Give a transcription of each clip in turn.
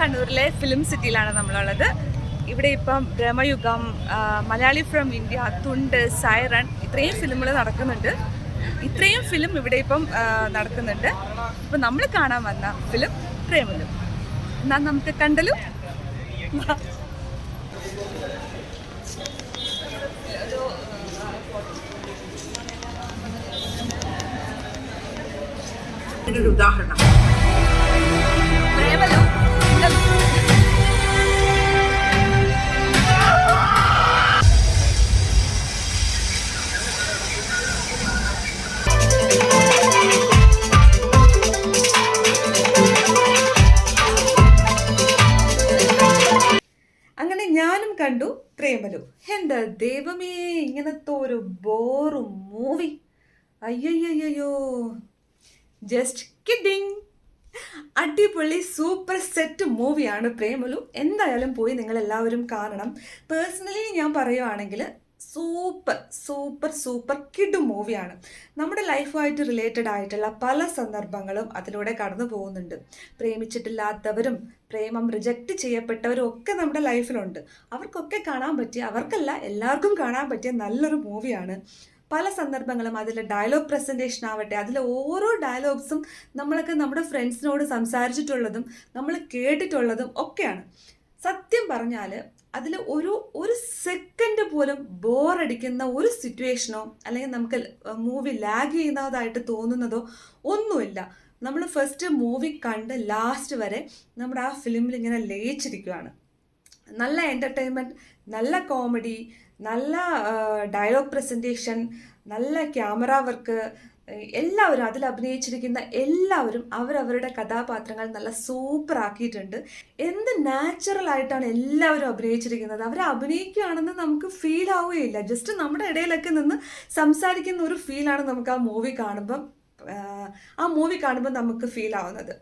കണ്ണൂരിലെ ഫിലിം സിറ്റിയിലാണ് നമ്മളുള്ളത്. ഇവിടെ ഇപ്പം Bramayugam Malayali from India Thundu siren ഇത്രയും ഫിലിമുകൾ നടക്കുന്നുണ്ട്. ഇത്രയും ഫിലിം ഇവിടെ ഇപ്പം നടക്കുന്നുണ്ട്. ഇപ്പം നമ്മൾ കാണാൻ വന്ന ഫിലിം പ്രേമലു. എന്നാൽ നമുക്ക് കണ്ടലു? ഒരു ഉദാഹരണം. കണ്ടു പ്രേമലു എന്താ ദൈവമേ ഇങ്ങനത്തെ ഒരു ബോറും മൂവി അയ്യയ്യോ ജസ്റ്റ് കിഡിങ് അടിപൊളി സൂപ്പർ സെറ്റ് മൂവിയാണ് പ്രേമലു. എന്തായാലും പോയി നിങ്ങൾ എല്ലാവരും കാണണം. പേഴ്സണലി ഞാൻ പറയുവാണെങ്കിൽ സൂപ്പർ സൂപ്പർ സൂപ്പർ കിഡ് മൂവിയാണ്. നമ്മുടെ ലൈഫുമായിട്ട് റിലേറ്റഡ് ആയിട്ടുള്ള പല സന്ദർഭങ്ങളും അതിലൂടെ കടന്നു പോകുന്നുണ്ട്. പ്രേമിച്ചിട്ടില്ലാത്തവരും പ്രേമം റിജക്റ്റ് ചെയ്യപ്പെട്ടവരും ഒക്കെ നമ്മുടെ ലൈഫിലുണ്ട്. അവർക്കൊക്കെ കാണാൻ പറ്റിയ അവർക്കല്ല എല്ലാവർക്കും കാണാൻ പറ്റിയ നല്ലൊരു മൂവിയാണ്. പല സന്ദർഭങ്ങളും അതിലെ ഡയലോഗ് പ്രസന്റേഷൻ ആവട്ടെ അതിലെ ഓരോ ഡയലോഗ്സും നമ്മളൊക്കെ നമ്മുടെ ഫ്രണ്ട്സിനോട് സംസാരിച്ചിട്ടുള്ളതും നമ്മൾ കേട്ടിട്ടുള്ളതും ഒക്കെയാണ്. സത്യം പറഞ്ഞാൽ അതിൽ ഒരു ഒരു സെക്കൻഡ് പോലും ബോറടിക്കുന്ന ഒരു സിറ്റുവേഷനോ അല്ലെങ്കിൽ നമുക്ക് മൂവി ലാഗ് ചെയ്യുന്നതായിട്ട് തോന്നുന്നതോ ഒന്നുമില്ല. നമ്മൾ ഫസ്റ്റ് മൂവി കണ്ട് ലാസ്റ്റ് വരെ നമ്മുടെ ആ ഫിലിമിൽ ഇങ്ങനെ ലയിച്ചിരിക്കുകയാണ് നല്ല എന്റർടൈൻമെന്റ് നല്ല കോമഡി നല്ല ഡയലോഗ് പ്രസന്റേഷൻ നല്ല ക്യാമറ വർക്ക് എല്ലാവരും അതിൽ അഭിനയിച്ചിരിക്കുന്ന എല്ലാവരും അവരവരുടെ കഥാപാത്രങ്ങൾ നല്ല സൂപ്പർ ആക്കിയിട്ടുണ്ട്. എന്ത് നാച്ചുറൽ ആയിട്ടാണ് എല്ലാവരും അഭിനയിച്ചിരിക്കുന്നത്? അവർ അഭിനയിക്കുകയാണെന്ന് നമുക്ക് ഫീൽ ആവുകയില്ല. ജസ്റ്റ് നമ്മുടെ ഇടയിലൊക്കെ നിന്ന് സംസാരിക്കുന്ന ഒരു ഫീലാണ് നമുക്ക് ആ മൂവി കാണുമ്പം ആ മൂവി കാണുമ്പോൾ നമുക്ക് ഫീൽ ആവുന്നത്.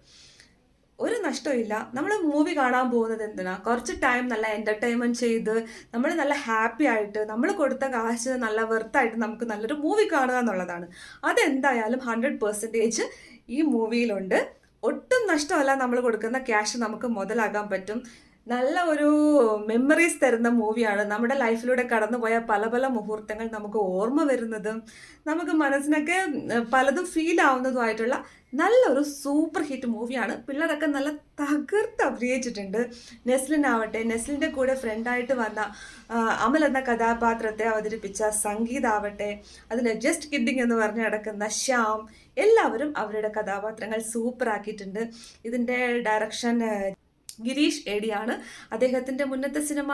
ഒരു നഷ്ടമില്ല നമ്മൾ മൂവി കാണാൻ പോകുന്നത് എന്തിനാ? കുറച്ച് ടൈം നല്ല എന്റർടൈൻമെന്റ് ചെയ്ത് നമ്മൾ നല്ല ഹാപ്പി ആയിട്ട് നമ്മൾ കൊടുത്ത കാശ് നല്ല വെർത്തായിട്ട് നമുക്ക് നല്ലൊരു മൂവി കാണുക എന്നുള്ളതാണ്. അതെന്തായാലും ഹൺഡ്രഡ് പെർസെന്റേജ് ഈ മൂവിയിലുണ്ട് ഒട്ടും നഷ്ടമല്ല നമ്മൾ കൊടുക്കുന്ന ക്യാഷ് നമുക്ക് മുതലാകാൻ പറ്റും. നല്ല ഒരു മെമ്മറീസ് തരുന്ന മൂവിയാണ് നമ്മുടെ ലൈഫിലൂടെ കടന്നുപോയ പല പല മുഹൂർത്തങ്ങൾ നമുക്ക് ഓർമ്മ വരുന്നതും നമുക്ക് മനസ്സിനൊക്കെ പലതും ഫീൽ ആവുന്നതുമായിട്ടുള്ള നല്ലൊരു സൂപ്പർ ഹിറ്റ് മൂവിയാണ് പിള്ളേരൊക്കെ നല്ല തകർത്ത് അഭിനയിച്ചിട്ടുണ്ട്. നെസ്ലിൻ ആവട്ടെ നെസ്ലിന്റെ കൂടെ ഫ്രണ്ടായിട്ട് വന്ന അമൽ എന്ന കഥാപാത്രത്തെ അവതരിപ്പിച്ച സംഗീതാവട്ടെ അതിൽ ജസ്റ്റ് കിഡിങ് എന്ന് പറഞ്ഞ് നടക്കുന്ന ശ്യാം എല്ലാവരും അവരുടെ കഥാപാത്രങ്ങൾ സൂപ്പർ ആക്കിയിട്ടുണ്ട്. ഇതിന്റെ ഡയറക്ഷൻ ഗിരീഷ് ഏടിയാണ്. അദ്ദേഹത്തിന്റെ മുന്നത്തെ സിനിമ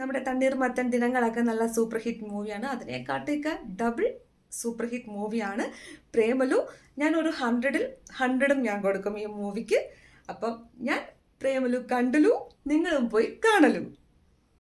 നമ്മുടെ തണ്ണീർമത്തൻ ദിനങ്ങളൊക്കെ നല്ല സൂപ്പർ ഹിറ്റ് മൂവിയാണ് അതിനെക്കാട്ടേക്ക് ഡബിൾ സൂപ്പർ ഹിറ്റ് മൂവിയാണ് പ്രേമലു ഞാൻ ഒരു ഹൺഡ്രഡിൽ ഹൺഡ്രഡും ഞാൻ കൊടുക്കും ഈ മൂവിക്ക് അപ്പം ഞാൻ പ്രേമലു കണ്ടലു നിങ്ങളും പോയി കാണലു.